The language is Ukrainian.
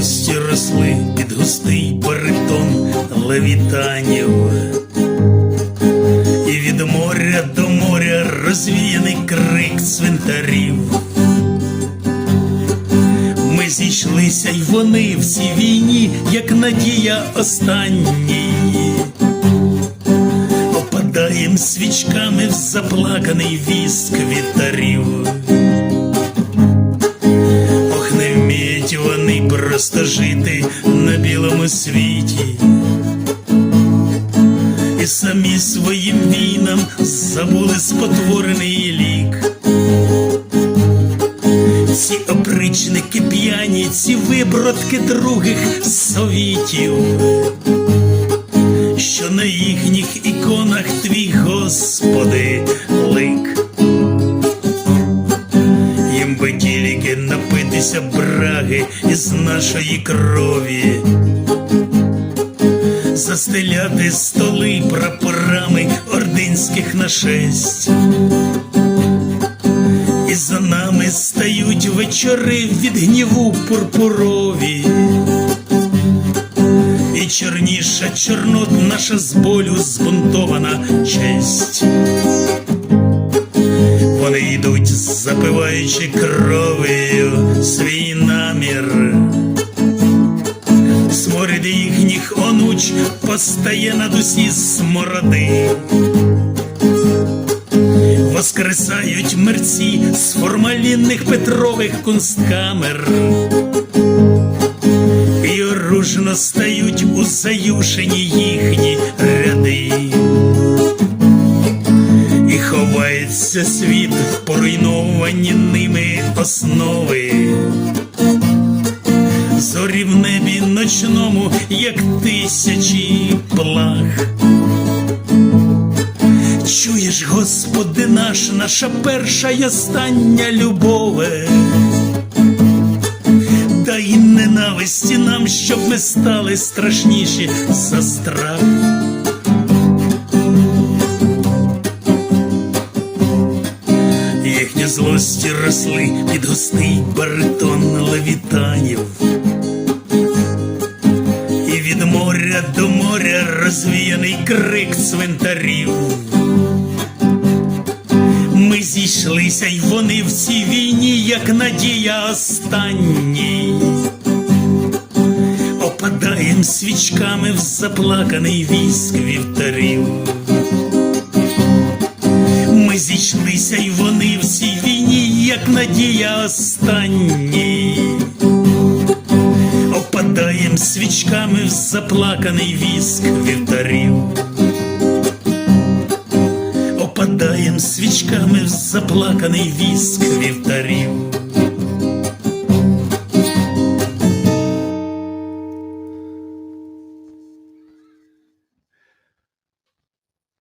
злості росли під густий баритон левітанів. І від моря до моря розвіяний крик цвинтарів. Ми зійшлися, й вони в цій війні, як надія останній. Опадаєм свічками в заплаканий віск вітарів. Просто жити на білому світі. І самі своїм війнам забули спотворений лік. Ці опричники п'яні, ці вибродки других совітів, що на їхніх іконах твій Господи лик. Їм би тільки напитися браги із нашої крові, застеляти столи прапорами ординських нашесть. І за нами стають вечори від гніву пурпурові. І чорніша чорнот наша з болю збунтована честь. Вони йдуть, запиваючи кров'ю свій намір. Сморід їхніх онуч постає над усі смороди. Воскресають мерці з формалінних петрових кунсткамер. І оружно стають у заюшені їхні ряди. Ховається світ поруйновані ними основи. Зорі в небі ночному, як тисячі плах. Чуєш, Господи наш, наша перша й остання любове. Дай ненависті нам, щоб ми стали страшніші за страх. Злості росли під густий баритон левітанів. І від моря до моря розвіяний крик цвинтарів. Ми зійшлися, й вони в цій війні, як надія останній. Опадаєм свічками в заплаканий віск вівтарів. Зійшлися, й вони в цій війні, як надія останні. Опадаєм свічками в заплаканий віск вівтарів. Опадаєм свічками в заплаканий віск вівтарів.